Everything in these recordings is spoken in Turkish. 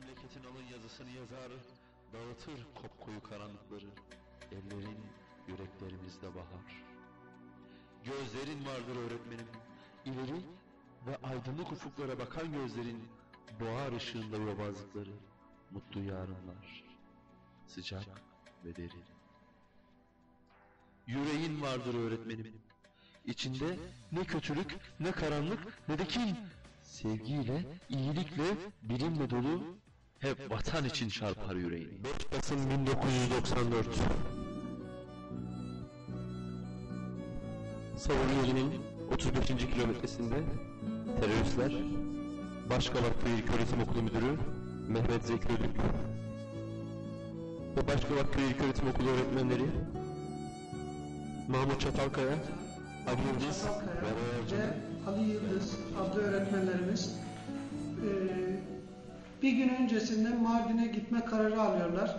memleketin alın yazısını yazar, dağıtır kopkoyu karanlıkları. Ellerin yüreklerimizde bahar. Gözlerin vardır öğretmenim. İleri ve aydınlık ufuklara bakan gözlerin boğar ışığında yobazlıkları. Mutlu yarınlar. Sıcak ve derin. Yüreğin vardır öğretmenim. İçinde ne kötülük, ne karanlık, ne de kin. Sevgiyle, iyilikle, bilimle dolu hep vatan için çarpar yüreğin. 5 Kasım 1994 Savunmacının 35. kilometresinde teröristler Başkavaklı İlköğretim Okulu Müdürü Mehmet Zeki Ödük ve Başkavaklı İlköğretim Okulu öğretmenleri Mahmut Çatalkaya, Ali Yıldız ve Ali Yıldız adlı öğretmenlerimiz bir gün öncesinde Mardin'e gitme kararı alıyorlar.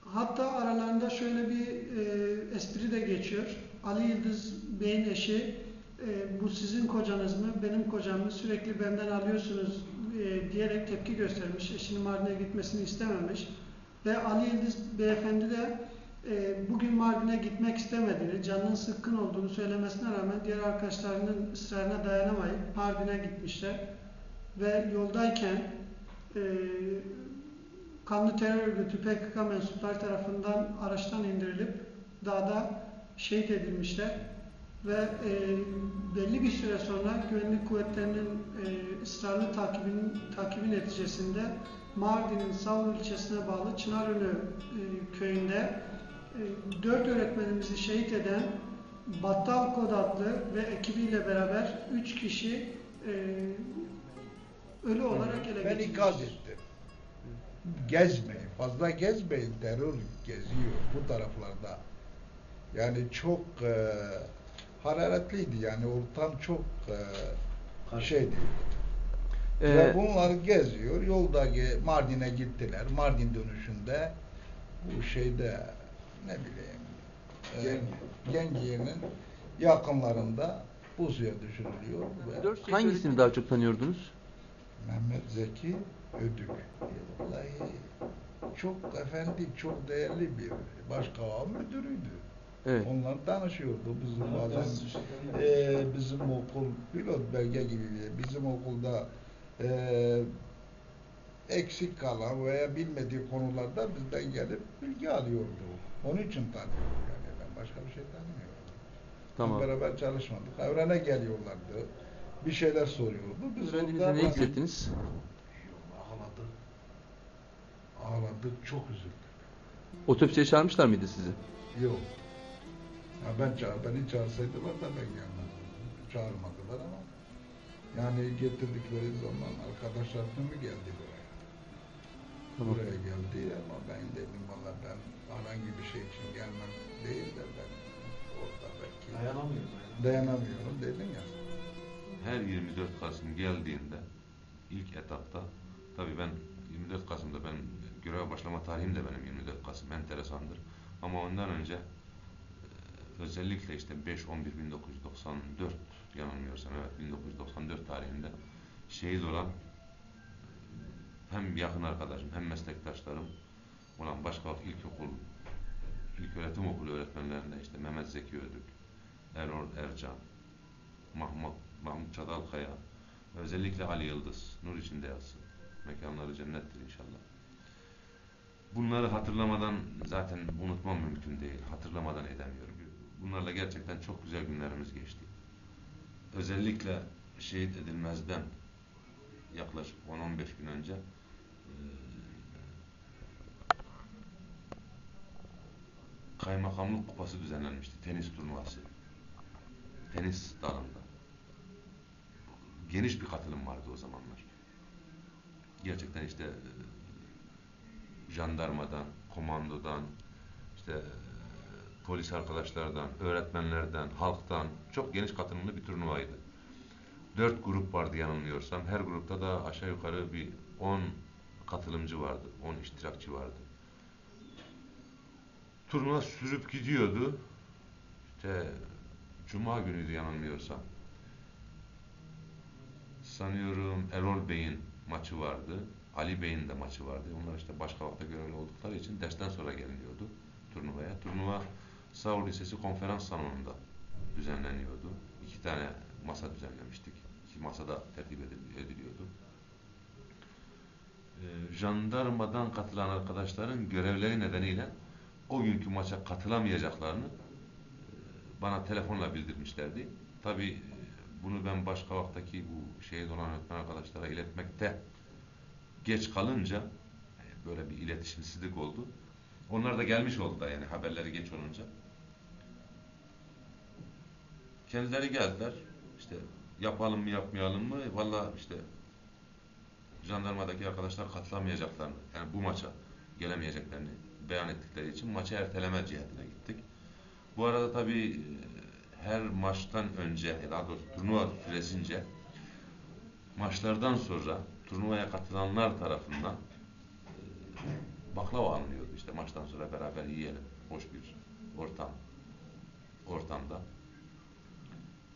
Hatta aralarında şöyle bir eee, espri de geçiyor. Ali Yıldız Bey'in eşi eee, bu sizin kocanız mı, benim kocam mı sürekli benden alıyorsunuz eee, diyerek tepki göstermiş. Eşinin Mardin'e gitmesini istememiş. Ve Ali Yıldız Beyefendi de e, bugün Mardin'e gitmek istemediğini, canının sıkkın olduğunu söylemesine rağmen diğer arkadaşlarının ısrarına dayanamayıp Mardin'e gitmişler. Ve yoldayken e, kanlı terör örgütü PKK mensupları tarafından araçtan indirilip dağda şehit edilmişler. Ve e, belli bir süre sonra güvenlik kuvvetlerinin e, ısrarlı takibinin, takibi neticesinde Mardin'in Savur ilçesine bağlı Çınarönü e, köyünde e, dört öğretmenimizi şehit eden Battal Kod adlı ve ekibiyle beraber üç kişi e, ölü olarak ele Ben ikaz ettim. Gezmeyin, fazla gezmeyin. Terör geziyor bu taraflarda. Yani çok e, hararetliydi yani ortam çok e, şeydi. Ee, Ve bunlar geziyor. Yolda ge- Mardin'e gittiler. Mardin dönüşünde bu şeyde ne bileyim e, Gengiye'nin yakınlarında pusuya düşürülüyor. Hangisini daha çok tanıyordunuz? Mehmet Zeki Ödük. Vallahi çok efendi, çok değerli bir başkava müdürüydü. Evet. Onlar tanışıyordu bizim bazen eee, bizim okul pilot belge gibi bizim okulda eee, eksik kalan veya bilmediği konularda bizden gelip bilgi alıyordu. Onun için tanıyorum yani ben başka bir şey tanımıyorum. Tamam. Biz beraber çalışmadık. Evrene geliyorlardı. Bir şeyler soruyordu. Biz Öğrendiğinizde ne hissettiniz? Ağladık. Ağladık, çok üzüldük. Otopsiye çağırmışlar mıydı sizi? Yok. Ya ben çağır, beni çağırsaydılar da ben gelmezdim. Çağırmadılar ama yani getirdikleri zaman arkadaşlar mı geldi buraya? Tamam. Buraya geldi ama ben dedim valla ben herhangi bir şey için gelmem değil de ben orada belki dayanamıyorum dedim ya. Her 24 Kasım geldiğinde ilk etapta tabii ben 24 Kasım'da ben göreve başlama tarihim de benim 24 Kasım enteresandır. Ama ondan önce e, özellikle işte 5 11 1994 yanılmıyorsam evet 1994 tarihinde şehit olan e, hem yakın arkadaşım hem meslektaşlarım olan Başkavak İlkokul İlköğretim Okulu öğretmenlerinde işte Mehmet Zeki Ödük, Erol Ercan, Mahmut, Mahmut Çatalkaya, özellikle Ali Yıldız, nur içinde yatsın. Mekanları cennettir inşallah. Bunları hatırlamadan zaten unutmam mümkün değil. Hatırlamadan edemiyorum. Bunlarla gerçekten çok güzel günlerimiz geçti. Özellikle şehit edilmezden yaklaşık 10-15 gün önce kaymakamlık kupası düzenlenmişti. Tenis turnuvası. Tenis dalında. Geniş bir katılım vardı o zamanlar. Gerçekten işte e, jandarmadan, komandodan, işte e, polis arkadaşlardan, öğretmenlerden, halktan çok geniş katılımlı bir turnuvaydı. Dört grup vardı yanılmıyorsam. Her grupta da aşağı yukarı bir 10 katılımcı vardı. 10 iştirakçı vardı. Turnuva sürüp gidiyordu. İşte Cuma günüydü yanılmıyorsam. Sanıyorum Erol Bey'in maçı vardı. Ali Bey'in de maçı vardı. Onlar işte başka vakta görevli oldukları için dersten sonra geliniyordu turnuvaya. Turnuva Savur Lisesi konferans salonunda düzenleniyordu. İki tane masa düzenlemiştik. İki masada tertip edil- ediliyordu. Ee, jandarmadan katılan arkadaşların görevleri nedeniyle o günkü maça katılamayacaklarını e, bana telefonla bildirmişlerdi. Tabii e, bunu ben başka vaktaki bu şehit olan öğretmen arkadaşlara iletmekte geç kalınca böyle bir iletişimsizlik oldu. Onlar da gelmiş oldu da yani haberleri geç olunca. Kendileri geldiler. İşte yapalım mı yapmayalım mı? Valla işte jandarmadaki arkadaşlar katılamayacaklarını yani bu maça gelemeyeceklerini beyan ettikleri için maçı erteleme cihetine gittik. Bu arada tabii her maçtan önce, daha doğrusu turnuva süresince maçlardan sonra turnuvaya katılanlar tarafından e, baklava alınıyordu. İşte maçtan sonra beraber yiyelim. Hoş bir ortam ortamda.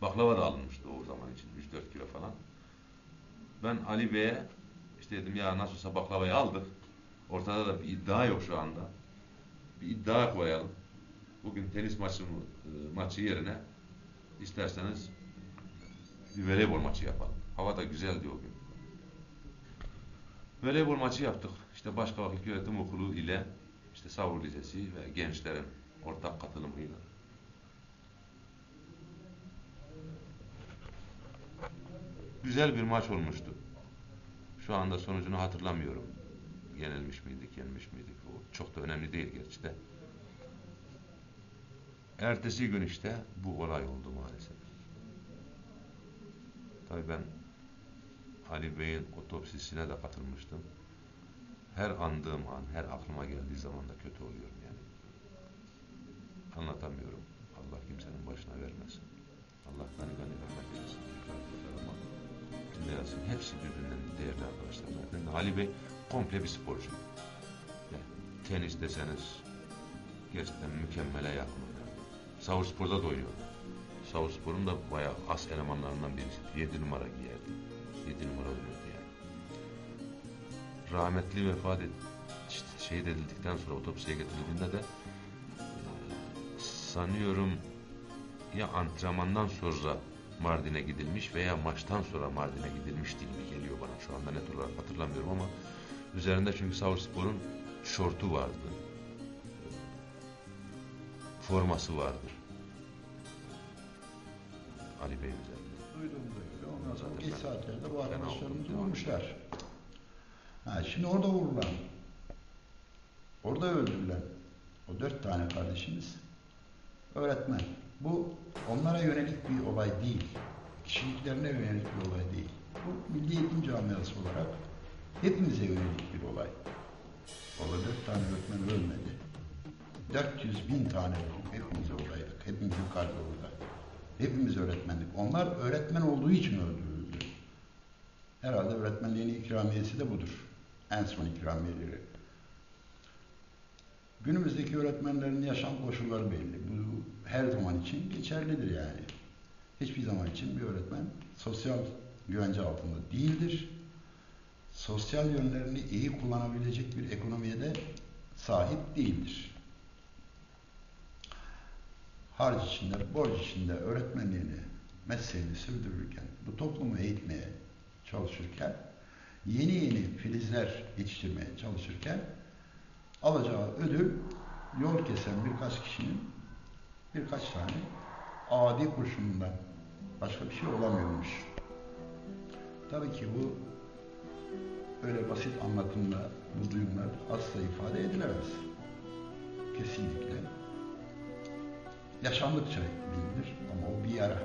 Baklava da alınmıştı o zaman için. 3-4 kilo falan. Ben Ali Bey'e işte dedim ya nasıl olsa baklavayı aldık. Ortada da bir iddia yok şu anda. Bir iddia koyalım. Bugün tenis maçı, e, maçı yerine isterseniz bir voleybol maçı yapalım. Hava da güzeldi o gün. Voleybol maçı yaptık. İşte Başkavak İlköğretim Okulu ile işte Savur Lisesi ve gençlerin ortak katılımıyla. Güzel bir maç olmuştu. Şu anda sonucunu hatırlamıyorum. Yenilmiş miydik, yenilmiş miydik? O çok da önemli değil gerçi de. Ertesi gün işte bu olay oldu maalesef. Tabii ben Ali Bey'in otopsisine de katılmıştım. Her andığım an, her aklıma geldiği zaman da kötü oluyorum yani. Anlatamıyorum. Allah kimsenin başına vermesin. Allah gani gani rahmet eylesin. Ama hepsi birbirinden değerli arkadaşlar zaten. Ali Bey komple bir sporcu. Yani tenis deseniz gerçekten mükemmele yakın. Savur Spor'da da oynuyordu. Savur Spor'un da bayağı as elemanlarından birisi. 7 numara giyerdi. 7 numara oynuyordu yani. Rahmetli vefat et, işte şehit edildikten sonra otopsiye getirildiğinde de e, sanıyorum ya antrenmandan sonra Mardin'e gidilmiş veya maçtan sonra Mardin'e gidilmiş gibi geliyor bana. Şu anda net olarak hatırlamıyorum ama üzerinde çünkü Savurspor'un şortu vardı. Forması vardır. Ali Bey üzerinde. Duydum böyle. Ondan sonra ben saatlerde bu fena arkadaşlarımız oldum. vurmuşlar. Ha, şimdi orada vurulan, orada öldürülen o dört tane kardeşimiz öğretmen. Bu onlara yönelik bir olay değil. Kişiliklerine yönelik bir olay değil. Bu Milli Eğitim Camiası olarak hepimize yönelik bir olay. Orada dört tane öğretmen ölmedi. 400 bin tane hepimiz oradaydık. Hepimizin kalbi orada. Hepimiz öğretmendik. Onlar öğretmen olduğu için öldürüldü. Herhalde öğretmenliğin ikramiyesi de budur. En son ikramiyeleri. Günümüzdeki öğretmenlerin yaşam koşulları belli. Bu her zaman için geçerlidir yani. Hiçbir zaman için bir öğretmen sosyal güvence altında değildir. Sosyal yönlerini iyi kullanabilecek bir ekonomiye de sahip değildir. Harç içinde, borç içinde öğretmenliğini, mesleğini sürdürürken, bu toplumu eğitmeye çalışırken, yeni yeni filizler yetiştirmeye çalışırken alacağı ödül yol kesen birkaç kişinin birkaç tane adi kurşunundan başka bir şey olamıyormuş. Tabii ki bu öyle basit anlatımla bu duyumlar asla ifade edilemez. Kesinlikle. Yaşandıkça bilinir ama o bir yara.